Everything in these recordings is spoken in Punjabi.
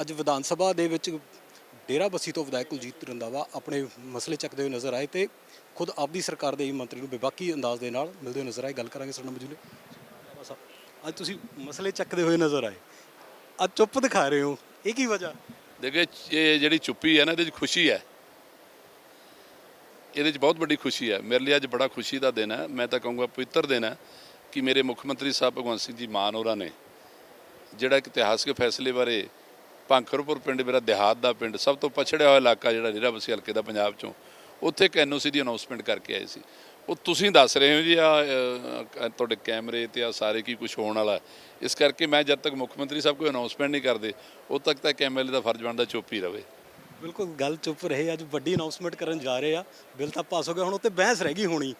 ਅੱਜ ਵਿਧਾਨ ਸਭਾ ਦੇ ਵਿੱਚ ਡੇਰਾ ਬੱਸੀ ਤੋਂ ਵਿਧਾਇਕ ਕੁਲਜੀਤ ਰੰਦਾਵਾ ਆਪਣੇ ਮਸਲੇ ਚੱਕਦੇ ਹੋਏ ਨਜ਼ਰ ਆਏ ਤੇ ਖੁਦ ਆਪਦੀ ਸਰਕਾਰ ਦੇ ਹੀ ਮੰਤਰੀ ਨੂੰ ਬੇਬਾਕੀ ਅੰਦਾਜ਼ ਦੇ ਨਾਲ ਮਿਲਦੇ ਹੋਏ ਨਜ਼ਰ ਆਏ। ਗੱਲ ਕਰਾਂਗੇ ਸਾਡੇ ਨਾਲ ਅੱਜ ਤੁਸੀਂ ਮਸਲੇ ਚੱਕਦੇ ਹੋਏ ਨਜ਼ਰ ਆਏ। ਅੱਜ ਚੁੱਪ ਦਿਖਾ ਰਹੇ ਹੋ। ਇਹ ਕੀ ਵਜ੍ਹਾ? ਦੇਖੋ, ਇਹ ਜਿਹੜੀ ਚੁੱਪੀ ਹੈ ਨਾ, ਇਹਦੇ ਵਿੱਚ ਖੁਸ਼ੀ ਹੈ। ਇਹਦੇ 'ਚ ਬਹੁਤ ਵੱਡੀ ਖੁਸ਼ੀ ਹੈ। ਮੇਰੇ ਲਈ ਅੱਜ ਬੜਾ ਖੁਸ਼ੀ ਦਾ ਦਿਨ ਹੈ। ਮੈਂ ਤਾਂ ਕਹੂੰਗਾ ਪਵਿੱਤਰ ਦਿਨ ਹੈ ਕਿ ਮੇਰੇ ਮੁੱਖ ਮੰਤਰੀ ਸਾਹਿਬ ਭਗਵੰਤ ਸਿੰਘ ਜੀ ਮਾਨ ਹੋਰਾਂ ਨੇ ਜਿਹੜਾ ਇਤਿਹਾਸਕ ਫੈਸਲੇ ਬਾਰੇ ਭਾਂਖਰਪੁਰ ਪਿੰਡ ਮੇਰਾ ਦਿਹਾਤ ਦਾ ਪਿੰਡ ਸਭ ਤੋਂ ਪਛੜਿਆ ਹੋਇਆ ਇਲਾਕਾ ਜਿਹੜਾ ਡੇਰਾ ਬਸੀ ਹਲਕੇ ਦਾ ਪੰਜਾਬ ਚੋਂ ਉੱਥੇ ਇੱਕ ਐਨਓਸੀ ਦੀ ਅਨਾਉਂਸਮੈਂਟ ਕਰਕੇ ਆਏ ਸੀ। ਉਹ ਤੁਸੀਂ ਦੱਸ ਰਹੇ ਹੋ ਜੀ ਆ ਤੁਹਾਡੇ ਕੈਮਰੇ ਤੇ ਆ ਸਾਰੇ ਕੀ ਕੁਝ ਹੋਣ ਵਾਲਾ। ਇਸ ਕਰਕੇ ਮੈਂ ਜਦ ਤੱਕ ਮੁੱਖ ਮੰਤਰੀ ਸਾਹਿਬ ਕੋਈ ਅਨਾਉਂਸਮੈਂਟ ਨਹੀਂ ਕਰਦੇ ਉਦ ਤੱਕ ਤਾਂ ਐਮਐਲਏ ਦਾ ਫਰਜ਼ ਬਣਦਾ ਚੁੱਪ ਹੀ ਰਵੇ। ਬਿਲਕੁਲ ਗੱਲ ਚੁੱਪ ਰਹੇ ਅੱਜ ਵੱਡੀ ਅਨਾਉਂਸਮੈਂਟ ਕਰਨ ਜਾ ਰਹੇ ਆ। ਬਿੱਲ ਤਾਂ ਪਾਸ ਹੋ ਗਿਆ ਹੁਣ ਉੱਤੇ ਬਹਿਸ ਰਹਿ ਗਈ ਹੋਣੀ।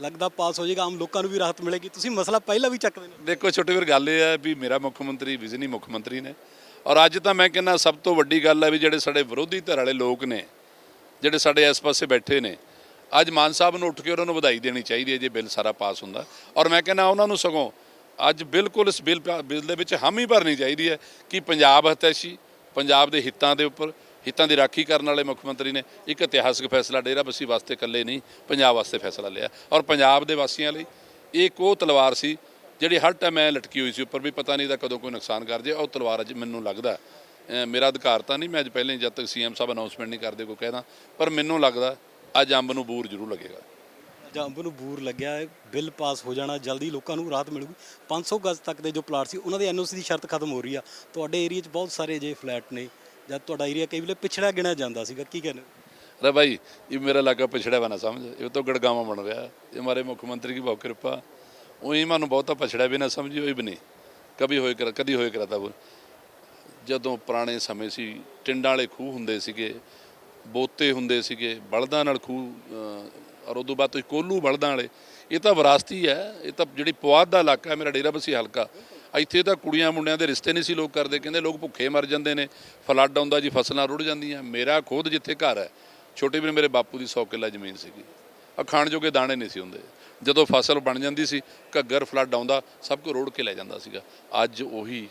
ਲੱਗਦਾ ਪਾਸ ਹੋ ਜਾਏਗਾ ਆਮ ਲੋਕਾਂ ਨੂੰ ਵੀ ਰਾਹਤ ਮਿਲੇਗੀ। ਤੁਸੀਂ ਮਸਲਾ ਪਹਿਲਾਂ ਵੀ ਚੱਕਦੇ ਨੇ। ਦੇਖੋ ਛੋਟੇ ਵੀਰ ਗੱਲ ਇਹ ਹੈ ਵੀ ਮੇਰਾ ਮੁੱਖ ਮੰਤਰੀ ਵਿਜ਼ਨੀ ਮੁੱਖ ਮੰਤਰੀ ਨੇ। ਔਰ ਅੱਜ ਤਾਂ ਮੈਂ ਕਹਿੰਦਾ ਸਭ ਤੋਂ ਵੱਡੀ ਗੱਲ ਹੈ ਵੀ ਜਿਹੜੇ ਸਾਡੇ ਵਿਰੋਧੀ ਧਿਰ ਵਾਲੇ ਲੋਕ ਨੇ, ਜਿਹੜੇ ਸਾਡੇ ਇਸ ਪਾਸੇ ਬੈਠੇ ਨੇ, ਅੱਜ ਮਾਨ ਸਾਹਿਬ ਨੂੰ ਉੱਠ ਕੇ ਉਹਨਾਂ ਨੂੰ ਵਧਾਈ ਦੇਣੀ ਚਾਹੀਦੀ ਹੈ ਜੇ ਬਿੱਲ ਸਾਰਾ ਪਾਸ ਹੁੰਦਾ। ਔਰ ਮੈਂ ਕਹਿੰਦਾ ਉਹਨਾਂ ਨੂੰ ਸਗੋਂ ਅੱਜ ਬਿਲਕੁਲ ਇਸ ਬਿੱਲ ਪਾ- ਬਿੱਲ ਦੇ ਵਿੱਚ ਹਾਮੀ ਭਰਨੀ ਚਾਹੀਦੀ ਹੈ ਕਿ ਪੰਜਾਬ ਹਤੈਸ਼ੀ, ਪੰਜਾਬ ਦੇ ਹਿੱਤਾਂ ਦੇ ਉੱਪਰ, ਹਿੱਤਾਂ ਦੀ ਰਾਖੀ ਕਰਨ ਵਾਲੇ ਮੁੱਖ ਮੰਤਰੀ ਨੇ ਇੱਕ ਇਤਿਹਾਸਕ ਫੈਸਲਾ ਡੇਰਾ ਬਸੀ ਵਾਸਤੇ ਇਕੱਲੇ ਨਹੀਂ, ਪੰਜਾਬ ਵਾਸਤੇ ਫੈਸਲਾ ਲਿਆ। ਔਰ ਪੰਜਾਬ ਦੇ ਵਾਸੀਆਂ ਲਈ ਇਹ ਕੋ ਉਹ ਤਲਵਾਰ ਸੀ ਜਿਹੜੀ ਹਰ ਟਾਈਮ ਐ ਲਟਕੀ ਹੋਈ ਸੀ ਉੱਪਰ ਵੀ ਪਤਾ ਨਹੀਂ ਦਾ ਕਦੋਂ ਕੋਈ ਨੁਕਸਾਨ ਕਰ ਜੇ ਉਹ ਤਲਵਾਰ ਅੱਜ ਮੈਨੂੰ ਲੱਗਦਾ ਮੇਰਾ ਅਧਿਕਾਰ ਤਾਂ ਨਹੀਂ ਮੈਂ ਅੱਜ ਪਹਿਲੇ ਜਦ ਤੱਕ ਸੀਐਮ ਸਾਹਿਬ ਅਨਾਉਂਸਮੈਂਟ ਨਹੀਂ ਕਰਦੇ ਕੋਈ ਕਹਿਦਾ ਪਰ ਮੈਨੂੰ ਲੱਗਦਾ ਅੱਜ ਅੰਬ ਨੂੰ ਬੂਰ ਜ਼ਰੂਰ ਲੱਗੇਗਾ। ਅੱਜ ਅੰਬ ਨੂੰ ਬੂਰ ਲੱਗਿਆ ਬਿੱਲ ਪਾਸ ਹੋ ਜਾਣਾ ਜਲਦੀ ਲੋਕਾਂ ਨੂੰ ਰਾਹਤ ਮਿਲੂਗੀ। 500 ਗਜ਼ ਤੱਕ ਦੇ ਜੋ ਪਲਾਟ ਸੀ ਉਹਨਾਂ ਦੇ ਐਨਓਸੀ ਦੀ ਸ਼ਰਤ ਖਤਮ ਹੋ ਰਹੀ ਆ। ਤੁਹਾਡੇ ਏਰੀਆ 'ਚ ਬਹੁਤ ਸਾਰੇ ਜੇ ਫਲੈਟ ਨੇ ਜਦ ਤੁਹਾਡਾ ਏਰੀਆ ਕਈ ਵੇਲੇ ਪਿਛੜਾ ਗਿਣਿਆ ਜਾਂਦਾ ਸੀਗਾ ਕੀ ਕਹਿੰਦੇ ਅਰੇ ਭਾਈ ਇਹ ਮੇਰਾ ਇਲਾਕਾ ਪਿਛੜਾ ਬਣਾ ਸਮਝ ਇਹ ਤੋਂ ਗੜਗਾਵਾਂ ਬਣ ਰਿਹਾ। ਇਹ ਮਾਰੇ ਮੁੱਖ ਮੰਤਰੀ ਦੀ ਬਹੁਤ ਕਿਰਪਾ ਉਹੀ ਨੂੰ ਬਹੁਤਾ ਪਛੜਿਆ ਵੀ ਨਾ, ਸਮਝੀ ਹੋਈ ਵੀ ਨਹੀਂ। ਕਦੀ ਹੋਏ ਕਰ, ਕਦੀ ਹੋਏ ਕਰਾਤਾ ਜਦੋਂ ਪੁਰਾਣੇ ਸਮੇਂ ਸੀ, ਟਿੰਡਾਂ ਵਾਲੇ ਖੂਹ ਹੁੰਦੇ ਸੀਗੇ, ਬੋਤੇ ਹੁੰਦੇ ਸੀਗੇ, ਬਲਦਾਂ ਨਾਲ ਖੂਹ ਔਰ ਉਦੋਂ ਬਾਅਦ ਤੁਸੀਂ ਕੋਲੂ ਬਲਦਾਂ ਵਾਲੇ। ਇਹ ਤਾਂ ਵਿਰਾਸਤੀ ਹੈ, ਇਹ ਤਾਂ ਜਿਹੜੀ ਪੁਆਧ ਦਾ ਇਲਾਕਾ ਹੈ, ਮੇਰਾ ਡੇਰਾ ਬਸੀ ਹਲਕਾ। ਇੱਥੇ ਤਾਂ ਕੁੜੀਆਂ ਮੁੰਡਿਆਂ ਦੇ ਰਿਸ਼ਤੇ ਨਹੀਂ ਸੀ ਲੋਕ ਕਰਦੇ, ਕਹਿੰਦੇ ਲੋਕ ਭੁੱਖੇ ਮਰ ਜਾਂਦੇ ਨੇ, ਫਲੱਡ ਆਉਂਦਾ ਜੀ, ਫਸਲਾਂ ਰੁੜ ਜਾਂਦੀਆਂ। ਮੇਰਾ ਖੁਦ ਜਿੱਥੇ ਘਰ ਹੈ, ਛੋਟੇ ਵੀਰ ਮੇਰੇ ਬਾਪੂ ਦੀ 100 ਕਿੱਲਾ ਜ਼ਮੀਨ ਸੀਗੀ। ਅਖਾਣ ਜੋਗੇ ਦਾਣੇ ਨਹੀਂ ਸੀ ਹੁੰਦੇ। ਜਦੋਂ ਫਸਲ ਬਣ ਜਾਂਦੀ ਸੀ, ਘੱਗਰ ਫਲੱਡ ਆਉਂਦਾ, ਸਭ ਕੁਝ ਰੋੜ ਕੇ ਲੈ ਜਾਂਦਾ ਸੀਗਾ। ਅੱਜ ਉਹੀ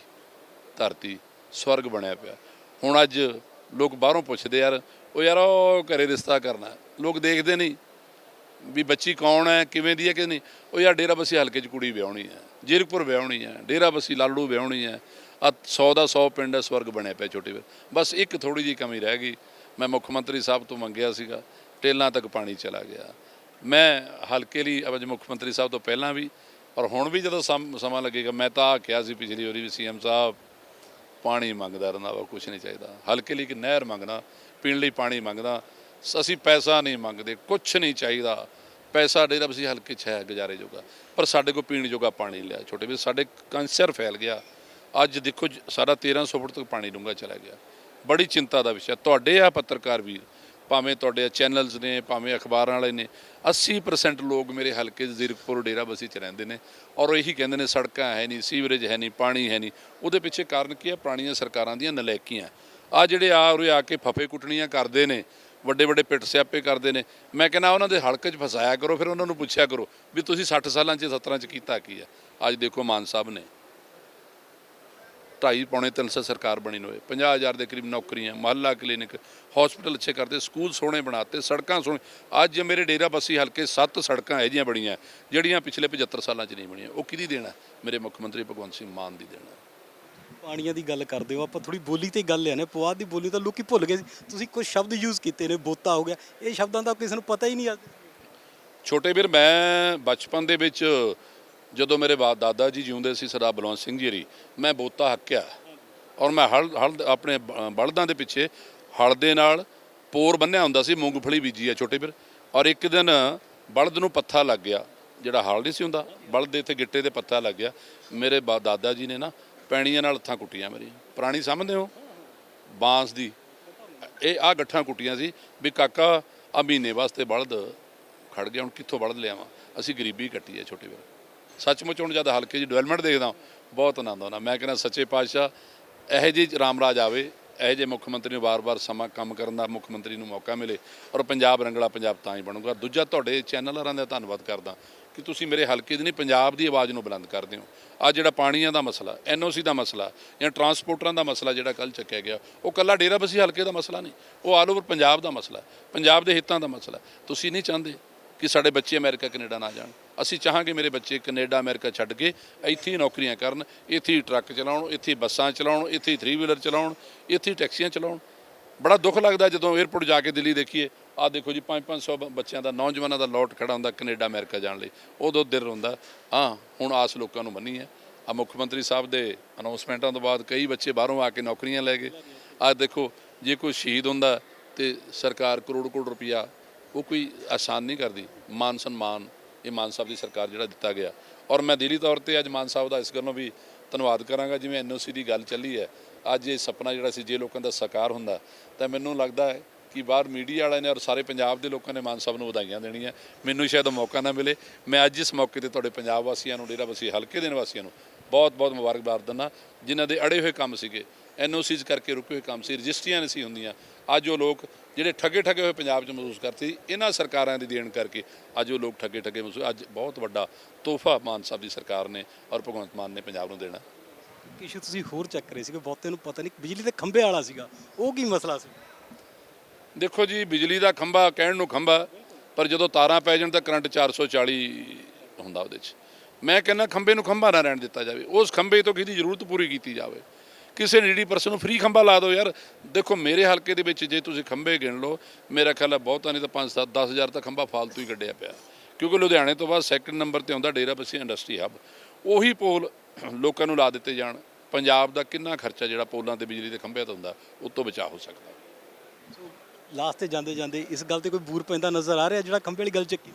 ਧਰਤੀ ਸਵਰਗ ਬਣਿਆ ਪਿਆ। ਹੁਣ ਅੱਜ ਲੋਕ ਬਾਹਰੋਂ ਪੁੱਛਦੇ ਯਾਰ, ਉਹ ਯਾਰ ਉਹ ਘਰੇ ਰਿਸ਼ਤਾ ਕਰਨਾ। ਲੋਕ ਦੇਖਦੇ ਨਹੀਂ ਵੀ ਬੱਚੀ ਕੌਣ ਹੈ, ਕਿਵੇਂ ਦੀ ਹੈ ਕਿ ਨਹੀਂ। ਉਹ ਯਾਰ ਡੇਰਾ ਬਸੀ ਹਲਕੇ 'ਚ ਕੁੜੀ ਵਿਆਹਣੀ ਹੈ, ਜੀਰਕਪੁਰ ਵਿਆਹਣੀ ਹੈ, ਡੇਰਾ ਬਸੀ ਲਾਲੜੂ ਵਿਆਹਣੀ ਹੈ। ਆ 100 ਦਾ 100 ਪਿੰਡ ਸਵਰਗ ਬਣਿਆ ਪਿਆ ਛੋਟੇ ਵੀਰ ਬਸ ਇੱਕ ਥੋੜੀ ਜਿਹੀ ਕਮੀ ਰਹਿ ਗਈ। ਮੈਂ ਮੁੱਖ ਮੰਤਰੀ ਸਾਹਿਬ ਤੋਂ ਮੰਗਿਆ ਸੀਗਾ। ਟੇਲਾਂ ਤੱਕ ਪਾਣੀ ਚਲਾ ਗਿਆ। ਮੈਂ ਹਲਕੇ ਲਈ ਅੱਜ ਮੁੱਖ ਮੰਤਰੀ ਸਾਹਿਬ ਤੋਂ ਪਹਿਲਾਂ ਵੀ ਔਰ ਹੁਣ ਵੀ ਜਦੋਂ ਸਮ- ਸਮਾਂ ਲੱਗੇਗਾ, ਮੈਂ ਤਾਂ ਆਹ ਕਿਹਾ ਸੀ ਪਿਛਲੀ ਵਾਰੀ ਵੀ ਸੀਐਮ ਸਾਹਿਬ, ਪਾਣੀ ਮੰਗਦਾ ਰੰਧਾਵਾ ਕੁਝ ਨਹੀਂ ਚਾਹੀਦਾ। ਹਲਕੇ ਲਈ ਇੱਕ ਨਹਿਰ ਮੰਗਦਾ, ਪੀਣ ਲਈ ਪਾਣੀ ਮੰਗਦਾ, ਅਸੀਂ ਪੈਸਾ ਨਹੀਂ ਮੰਗਦੇ ਕੁਝ ਨਹੀਂ ਚਾਹੀਦਾ। ਪੈਸਾ ਡੇਰਾ ਅਸੀਂ ਹਲਕੇ 'ਚ ਹੈ ਗੁਜ਼ਾਰੇ ਜੋਗਾ, ਪਰ ਸਾਡੇ ਕੋਲ ਪੀਣ ਜੋਗਾ ਪਾਣੀ ਲਿਆ, ਛੋਟੇ ਵੀ ਸਾਡੇ ਕੈਂਸਰ ਫੈਲ ਗਿਆ। ਅੱਜ ਦੇਖੋ ਜ- ਸਾਡਾ 1300 ਫੁੱਟ ਤੱਕ ਪਾਣੀ ਡੂੰਘਾ ਚਲਾ ਗਿਆ। ਬੜੀ ਚਿੰਤਾ ਦਾ ਵਿਸ਼ਾ ਤੁਹਾਡੇ ਆ ਪੱਤਰਕਾਰ ਵੀਰ ਭਾਵੇਂ ਤੁਹਾਡੇ ਚੈਨਲਸ ਨੇ, ਭਾਵੇਂ ਅਖਬਾਰਾਂ ਵਾਲੇ ਨੇ 80% ਲੋਕ ਮੇਰੇ ਹਲਕੇ ਜ਼ੀਰਕਪੁਰ ਡੇਰਾ ਬਸੀ 'ਚ ਰਹਿੰਦੇ ਨੇ ਔਰ ਉਹ ਇਹੀ ਕਹਿੰਦੇ ਨੇ, ਸੜਕਾਂ ਹੈ ਨਹੀਂ, ਸੀਵਰੇਜ ਹੈ ਨਹੀਂ, ਪਾਣੀ ਹੈ ਨਹੀਂ। ਉਹਦੇ ਪਿੱਛੇ ਕਾਰਨ ਕੀ ਹੈ? ਪੁਰਾਣੀਆਂ ਸਰਕਾਰਾਂ ਦੀਆਂ ਨਲਾਇਕੀਆਂ। ਆ ਜਿਹੜੇ ਆ, ਉਰੇ ਆ ਕੇ ਫਫੇ ਕੁੱਟਣੀਆਂ ਕਰਦੇ ਨੇ ਵੱਡੇ ਵੱਡੇ ਪਿੱਟ ਸਿਆਪੇ ਕਰਦੇ ਨੇ। ਮੈਂ ਕਹਿੰਦਾ ਉਹਨਾਂ ਦੇ ਹਲਕੇ 'ਚ ਫਸਾਇਆ ਕਰੋ, ਫਿਰ ਉਹਨਾਂ ਨੂੰ ਪੁੱਛਿਆ ਕਰੋ ਵੀ ਤੁਸੀਂ 60 ਸਾਲਾਂ 'ਚ 17 'ਚ ਕੀਤਾ ਕੀ ਆ ਅੱਜ ਦੇਖੋ ਮਾਨ ਸਾਹਿਬ ਨੇ। ਢਾਈ ਪੌਣੇ ਤਿੰਨ ਸੌ ਸਰਕਾਰ ਬਣੀ ਨੂੰ ਹੋਏ 50000 ਦੇ ਕਰੀਬ ਨੌਕਰੀਆਂ ਮਹੱਲਾ ਕਲੀਨਿਕ ਹਸਪੀਟਲ ਅੱਛੇ ਕਰਦੇ ਸਕੂਲ ਸੋਹਣੇ ਬਣਾਤੇ ਸੜਕਾਂ ਸੋਹਣੇ। ਅੱਜ ਮੇਰੇ ਡੇਰਾ ਬੱਸੀ ਹਲਕੇ ਸੱਤ ਸੜਕਾਂ ਇਹੋ ਜਿਹੀਆਂ ਬਣੀਆਂ ਜਿਹੜੀਆਂ ਪਿਛਲੇ 75 ਸਾਲਾਂ 'ਚ ਨਹੀਂ ਬਣੀਆਂ ਉਹ ਕਿਹਦੀ ਦੇਣਾ ਮੇਰੇ ਮੁੱਖ ਮੰਤਰੀ ਭਗਵੰਤ ਸਿੰਘ ਮਾਨ ਦੀ ਦੇਣਾ ਪਾਣੀਆਂ ਦੀ ਗੱਲ ਕਰਦੇ ਹੋ ਆਪਾਂ ਥੋੜੀ ਬੋਲੀ ਤੇ ਗੱਲ ਲਿਆਨੇ ਪੁਆਧ ਦੀ ਬੋਲੀ ਤਾਂ ਲੋਕੀ ਭੁੱਲ ਗਏ ਤੁਸੀਂ ਕੁਝ ਸ਼ਬਦ ਯੂਜ਼ ਕੀਤੇ ਨੇ ਬੋਤਾ ਹੋ ਗਿਆ ਇਹ ਸ਼ਬਦਾਂ ਦਾ ਕਿਸੇ ਨੂੰ ਪਤਾ ਹੀ ਨਹੀਂ ਅੱਜ। ਛੋਟੇ ਵੀਰ ਮੈਂ ਬਚਪਨ ਦੇ ਵਿੱਚ ਜਦੋਂ ਮੇਰੇ ਬਾ ਦਾਦਾ ਜੀ ਜਿਉਂਦੇ ਸੀ ਸਰਦਾਰ ਬਲਵੰਤ ਸਿੰਘ ਜੀ ਰੀ ਮੈਂ ਬੋਤਾ ਹੱਕਿਆ ਔਰ ਮੈਂ ਹਲ ਹਲ ਆਪਣੇ ਬ- ਬਲਦਾਂ ਦੇ ਪਿੱਛੇ ਹਲ ਦੇ ਨਾਲ ਪੋਰ ਬੰਨਿਆ ਹੁੰਦਾ ਸੀ, ਮੂੰਗਫਲੀ ਬੀਜੀ ਆ ਛੋਟੇ ਵੀਰ, ਔਰ ਇੱਕ ਦਿਨ ਬਲਦ ਨੂੰ ਪੱਥਾ ਲੱਗ ਗਿਆ, ਜਿਹੜਾ ਹਲ ਨਹੀਂ ਸੀ ਹੁੰਦਾ, ਬਲਦ ਦੇ ਇੱਥੇ ਗਿੱਟੇ ਤੇ ਪੱਥਾ ਲੱਗ ਗਿਆ, ਮੇਰੇ ਬਾ ਦਾਦਾ ਜੀ ਨੇ ਨਾ ਪੈਣੀਆਂ ਨਾਲ ਹੱਥਾਂ ਕੁੱਟੀਆਂ ਮੇਰੀ ਪੁਰਾਣੀ ਸਮਝਦੇ ਹੋ? ਬਾਂਸ ਦੀ। ਇਹ ਆ ਗੱਠਾਂ ਕੁੱਟੀਆਂ ਸੀ ਵੀ ਕਾਕਾ ਆ ਮਹੀਨੇ ਵਾਸਤੇ ਬਲਦ ਖੜ ਗਿਆ, ਹੁਣ ਕਿੱਥੋਂ ਬਲਦ ਲਿਆਵਾਂ? ਅਸੀਂ ਗਰੀਬੀ ਕੱਟੀ ਹੈ ਛੋਟੇ ਵੀਰ। ਸੱਚਮੁੱਚ ਹੁਣ ਜਦ ਹਲਕੇ ਦੀ ਡਿਵੈਲਪਮੈਂਟ ਦੇਖਦਾ ਬਹੁਤ ਆਨੰਦ ਆਉਂਦਾ। ਮੈਂ ਕਹਿੰਦਾ, ਸੱਚੇ ਪਾਤਸ਼ਾਹ, ਇਹੋ ਜਿਹੀ ਰਾਮਰਾਜ ਆਵੇ, ਇਹੋ ਜਿਹੇ ਮੁੱਖ ਮੰਤਰੀ ਨੂੰ ਵਾਰ-ਵਾਰ ਸਮਾਂ ਕੰਮ ਕਰਨ ਦਾ ਮੁੱਖ ਮੰਤਰੀ ਨੂੰ ਮੌਕਾ ਮਿਲੇ ਔਰ ਪੰਜਾਬ ਰੰਗਲਾ ਪੰਜਾਬ ਤਾਂ ਹੀ ਬਣੂਗਾ। ਦੂਜਾ, ਤੁਹਾਡੇ ਚੈਨਲ ਦਾ ਧੰਨਵਾਦ ਕਰਦਾ ਕਿ ਤੁਸੀਂ ਮੇਰੇ ਹਲਕੇ ਦੀ ਨਹੀਂ, ਪੰਜਾਬ ਦੀ ਆਵਾਜ਼ ਨੂੰ ਬੁਲੰਦ ਕਰਦੇ ਹੋ। ਆ ਜਿਹੜਾ ਪਾਣੀਆਂ ਦਾ ਮਸਲਾ ਐਨਓਸੀ ਦਾ ਮਸਲਾ ਜਾਂ ਟਰਾਂਸਪੋਰਟਰਾਂ ਦਾ ਮਸਲਾ ਜਿਹੜਾ ਕੱਲ ਚੱਕਿਆ ਗਿਆ, ਉਹ ਕੱਲਾ ਡੇਰਾਬੱਸੀ ਹਲਕੇ ਦਾ ਮਸਲਾ ਨਹੀਂ, ਉਹ ਆਲ ਓਵਰ ਪੰਜਾਬ ਦਾ ਮਸਲਾ, ਪੰਜਾਬ ਦੇ ਹਿੱਤਾਂ ਦਾ ਮਸਲਾ। ਤੁਸੀਂ ਨਹੀਂ ਚਾਹੁੰਦੇ ਕਿ ਸਾਡੇ ਬੱਚੇ ਅਮਰੀਕਾ, ਕੈਨੇਡਾ ਨਾ ਜਾਣ। ਅਸੀਂ ਚਾਹਾਂਗੇ ਮੇਰੇ ਬੱਚੇ ਕੈਨੇਡਾ, ਅਮਰੀਕਾ ਛੱਡ ਕੇ ਇੱਥੇ ਹੀ ਨੌਕਰੀਆਂ ਕਰਨ, ਇੱਥੇ ਹੀ ਟਰੱਕ ਚਲਾਉਣ, ਇੱਥੇ ਹੀ ਬੱਸਾਂ ਚਲਾਉਣ, ਇੱਥੇ ਹੀ 3 ਵੀਲਰ ਚਲਾਉਣ, ਇੱਥੇ ਹੀ ਟੈਕਸੀਆਂ ਚਲਾਉਣ। ਬੜਾ ਦੁੱਖ ਲੱਗਦਾ ਜਦੋਂ 에ਅਰਪੋਰਟ ਜਾ ਕੇ ਦਿੱਲੀ ਦੇਖੀਏ। ਆਹ ਦੇਖੋ ਜੀ 5-500 ਬੱਚਿਆਂ ਦਾ, ਨੌਜਵਾਨਾਂ ਦਾ ਲੋਟ ਖੜਾ ਹੁੰਦਾ ਕੈਨੇਡਾ, ਅਮਰੀਕਾ ਜਾਣ ਲਈ। ਉਦੋਂ ਦਿਲ ਹੁੰਦਾ ਹਾਂ, ਹੁਣ ਆਸ ਲੋਕਾਂ ਨੂੰ ਮੰਨੀ ਹੈ। ਆ ਮੁੱਖ ਮੰਤਰੀ ਸਾਹਿਬ ਦੇ ਅਨਾਉਂਸਮੈਂਟਾਂ ਤੋਂ ਬਾਅਦ ਕਈ ਬੱਚੇ ਬਾਹਰੋਂ ਆ ਕੇ ਨੌਕਰੀਆਂ ਲੈ ਗਏ। ਆਹ ਦੇਖੋ, ਜੇ ਕੋਈ ਸ਼ਹੀਦ ਹੁੰਦਾ ਤੇ ਸਰਕਾਰ ਕਰੋੜ ਕਰੋੜ ਰੁਪਇਆ ਉਹ ਕੋਈ ਆਸਾਨ ਨਹੀਂ ਕਰਦੀ। ਮਾਨ ਸਨਮਾਨ, ਇਹ ਮਾਨ ਸਾਹਿਬ ਦੀ ਸਰਕਾਰ ਜਿਹੜਾ ਦਿੱਤਾ ਗਿਆ। ਔਰ ਮੈਂ ਦਿਲੀ ਤੌਰ ਤੇ ਅੱਜ ਮਾਨ ਸਾਹਿਬ ਦਾ ਇਸ ਗੱਲੋਂ ਵੀ ਧੰਨਵਾਦ ਕਰਾਂਗਾ, ਜਿਵੇਂ ਐਨਓਸੀ ਦੀ ਗੱਲ ਚੱਲੀ ਹੈ। ਅੱਜ ਇਹ ਸੁਪਨਾ ਜਿਹੜਾ ਸੀ, ਜੇ ਲੋਕਾਂ ਦਾ ਸਾਕਾਰ ਹੁੰਦਾ, ਤਾਂ ਮੈਨੂੰ ਲੱਗਦਾ ਹੈ ਕਿ ਬਾਹਰ ਮੀਡੀਆ ਵਾਲਿਆਂ ਨੇ ਔਰ ਸਾਰੇ ਪੰਜਾਬ ਦੇ ਲੋਕਾਂ ਨੇ ਮਾਨ ਸਾਹਿਬ ਨੂੰ ਵਧਾਈਆਂ ਦੇਣੀਆਂ। ਮੈਨੂੰ ਸ਼ਾਇਦ ਮੌਕਾ ਨਾ ਮਿਲੇ। ਮੈਂ ਅੱਜ ਇਸ ਮੌਕੇ ਤੇ ਤੁਹਾਡੇ ਪੰਜਾਬ ਵਾਸੀਆਂ ਨੂੰ ਡੇਰਾਬੱਸੀ ਹਲਕੇ ਦੇ ਨਿਵਾਸੀਆਂ ਨੂੰ ਬਹੁਤ ਬਹੁਤ ਮੁਬਾਰਕਬਾਦ ਦਿੰਦਾ, ਜਿਨ੍ਹਾਂ ਦੇ ਅੜੇ ਹੋਏ ਕੰਮ ਸੀਗੇ। ਐਨਓਸੀਜ਼ ਕਰਕੇ ਰੁਕੇ ਹੋਏ ਕੰਮ ਸੀ, ਰਜਿਸਟਰੀਆਂ ਨਹੀਂ ਸੀ ਹੁੰਦੀਆਂ। ਅੱਜ ਉਹ ਲੋਕ ਜਿਹੜੇ ਠੱਗੇ ਠੱਗੇ ਹੋਏ ਪੰਜਾਬ 'ਚ ਮਹਿਸੂਸ ਕਰਦੇ ਇਹਨਾਂ ਸਰਕਾਰਾਂ ਦੀ ਦੇਣ ਕਰਕੇ ਅੱਜ ਉਹ ਲੋਕ ਠੱਗੇ ਠੱਗੇ ਮਹਿਸੂਸ ਅੱਜ ਬਹੁਤ ਵੱਡਾ ਤੋਹਫਾ ਮਾਨ ਸਾਹਿਬ ਦੀ ਸਰਕਾਰ ਨੇ ਔਰ ਭਗਵੰਤ ਮਾਨ ਨੇ ਪੰਜਾਬ ਨੂੰ ਦੇਣਾ। ਇਸ਼ੂ ਤੁਸੀਂ ਹੋਰ ਚੈੱਕ ਕਰੇ ਸੀਗੇ ਬਹੁਤੇ ਨੂੰ ਪਤਾ ਨਹੀਂ ਬਿਜਲੀ ਦੇ ਖੰਭੇ ਵਾਲਾ ਸੀਗਾ ਉਹ ਕੀ ਮਸਲਾ ਸੀ? ਦੇਖੋ ਜੀ ਬਿਜਲੀ ਦਾ ਖੰਭਾ ਕਹਿਣ ਨੂੰ ਖੰਭਾ ਪਰ ਜਦੋਂ ਤਾਰਾਂ ਪੈ ਜਾਣ ਤਾਂ ਕਰੰਟ 440 ਹੁੰਦਾ ਉਹਦੇ 'ਚ। ਮੈਂ ਕਹਿੰਦਾ ਖੰਭੇ ਨੂੰ ਖੰਭਾ ਨਾ ਰਹਿਣ ਦਿੱਤਾ ਜਾਵੇ ਉਸ ਖੰਭੇ ਤੋਂ ਕਿਹਦੀ ਜ਼ਰੂਰਤ ਪੂਰੀ ਕੀਤੀ ਜਾਵੇ? ਕਿਸੇ ਨੀਡੀ ਪਰਸਨ ਨੂੰ ਫ੍ਰੀ ਖੰਭਾ ਲਾ ਦਿਓ ਯਾਰ। ਦੇਖੋ ਮੇਰੇ ਹਲਕੇ ਦੇ ਵਿੱਚ ਜੇ ਤੁਸੀਂ ਖੰਭੇ ਗਿਣ ਲਓ ਮੇਰਾ ਖਿਆਲ ਹੈ ਬਹੁਤਾ ਨਹੀਂ ਤਾਂ 5 7 10000 ਤਾਂ ਖੰਭਾ ਫਾਲਤੂ ਹੀ ਕੱਢਿਆ ਪਿਆ। ਕਿਉਂਕਿ ਲੁਧਿਆਣੇ ਤੋਂ ਬਾਅਦ ਸੈਕੰਡ ਨੰਬਰ ਤੇ ਆਉਂਦਾ ਡੇਰਾਬੱਸੀ ਇੰਡਸਟਰੀ ਹੱਬ ਉਹੀ ਪੋਲ ਲੋਕਾਂ ਨੂੰ ਲਾ ਦਿੱਤੇ ਜਾਣ। ਪੰਜਾਬ ਦਾ ਕਿੰਨਾ ਖਰਚਾ ਜਿਹੜਾ ਪੋਲਾਂ ਤੇ ਬਿਜਲੀ ਦੇ ਖੰਭਿਆਂ ਤੋਂ ਹੁੰਦਾ ਉਹ ਤੋਂ ਬਚਾ ਹੋ ਸਕਦਾ। ਲਾਸਟ ਤੇ ਜਾਂਦੇ ਜਾਂਦੇ ਇਸ ਗੱਲ ਤੇ ਕੋਈ ਬੂਰ ਪੈਂਦਾ ਨਜ਼ਰ ਆ ਰਿਹਾ ਜਿਹੜਾ ਖੰਭੇ ਵਾਲੀ ਗੱਲ ਚੱਕੀ?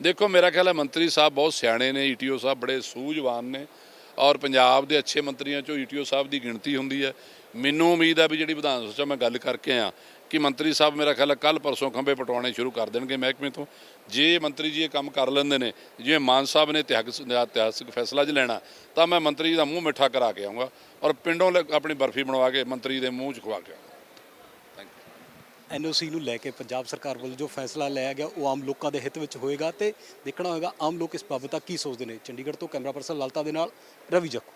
ਦੇਖੋ ਮੇਰਾ ਖਿਆਲ ਹੈ ਮੰਤਰੀ ਸਾਹਿਬ ਬਹੁਤ ਸਿਆਣੇ ਨੇ ਈਟੀਓ ਸਾਹਿਬ ਬੜੇ ਸੂਝਵਾਨ ਨੇ। ਔਰ ਪੰਜਾਬ ਦੇ ਅੱਛੇ ਮੰਤਰੀਆਂ ਚੋਂ ਈਟੀਓ ਸਾਹਿਬ ਦੀ ਗਿਣਤੀ ਹੁੰਦੀ ਹੈ। ਮੈਨੂੰ ਉਮੀਦ ਹੈ ਵੀ ਜਿਹੜੀ ਵਿਧਾਨ ਸਭਾ 'ਚ ਮੈਂ ਗੱਲ ਕਰਕੇ ਆ ਕਿ ਮੰਤਰੀ ਸਾਹਿਬ ਮੇਰਾ ਖਿਆਲ ਹੈ ਕੱਲ ਪਰਸੋਂ ਖੰਭੇ ਪਟਵਾਉਣੇ ਸ਼ੁਰੂ ਕਰ ਦੇਣਗੇ ਮਹਿਕਮੇ ਤੋਂ। ਜੇ ਮੰਤਰੀ ਜੀ ਇਹ ਕੰਮ ਕਰ ਲੈਂਦੇ ਨੇ, ਜਿਵੇਂ ਮਾਨ ਸਾਹਿਬ ਨੇ ਇਤਿਹਾਸ ਇਤਿਹਾਸਕ ਫੈਸਲਾ ਜ ਲੈਣਾ, ਤਾਂ ਮੈਂ ਮੰਤਰੀ ਜੀ ਦਾ ਮੂੰਹ ਮਿੱਠਾ ਕਰਾ ਕੇ ਆਉਂਗਾ ਔਰ ਪਿੰਡੋਂ ਲੈ- ਆਪਣੀ ਬਰਫੀ ਬਣਵਾ ਕੇ ਮੰਤਰੀ ਦੇ ਮੂੰਹ 'ਚ ਖਵਾ ਕੇ ਆਊਂਗਾ ਐਨਓਸੀ ਨੂੰ ਲੈ ਕੇ ਪੰਜਾਬ ਸਰਕਾਰ ਵੱਲੋਂ ਜੋ ਫੈਸਲਾ ਲਿਆ ਗਿਆ, ਉਹ ਆਮ ਲੋਕਾਂ ਦੇ ਹਿੱਤ ਵਿੱਚ ਹੋਏਗਾ ਤੇ ਦੇਖਣਾ ਹੋਏਗਾ ਆਮ ਲੋਕ ਇਸ ਬਾਬਤ ਕੀ ਸੋਚਦੇ ਨੇ। ਚੰਡੀਗੜ੍ਹ ਤੋਂ ਕੈਮਰਾ ਪਰਸਨ ਲਲਤਾ ਦੇ ਨਾਲ ਰਵੀ ਜੱਕ।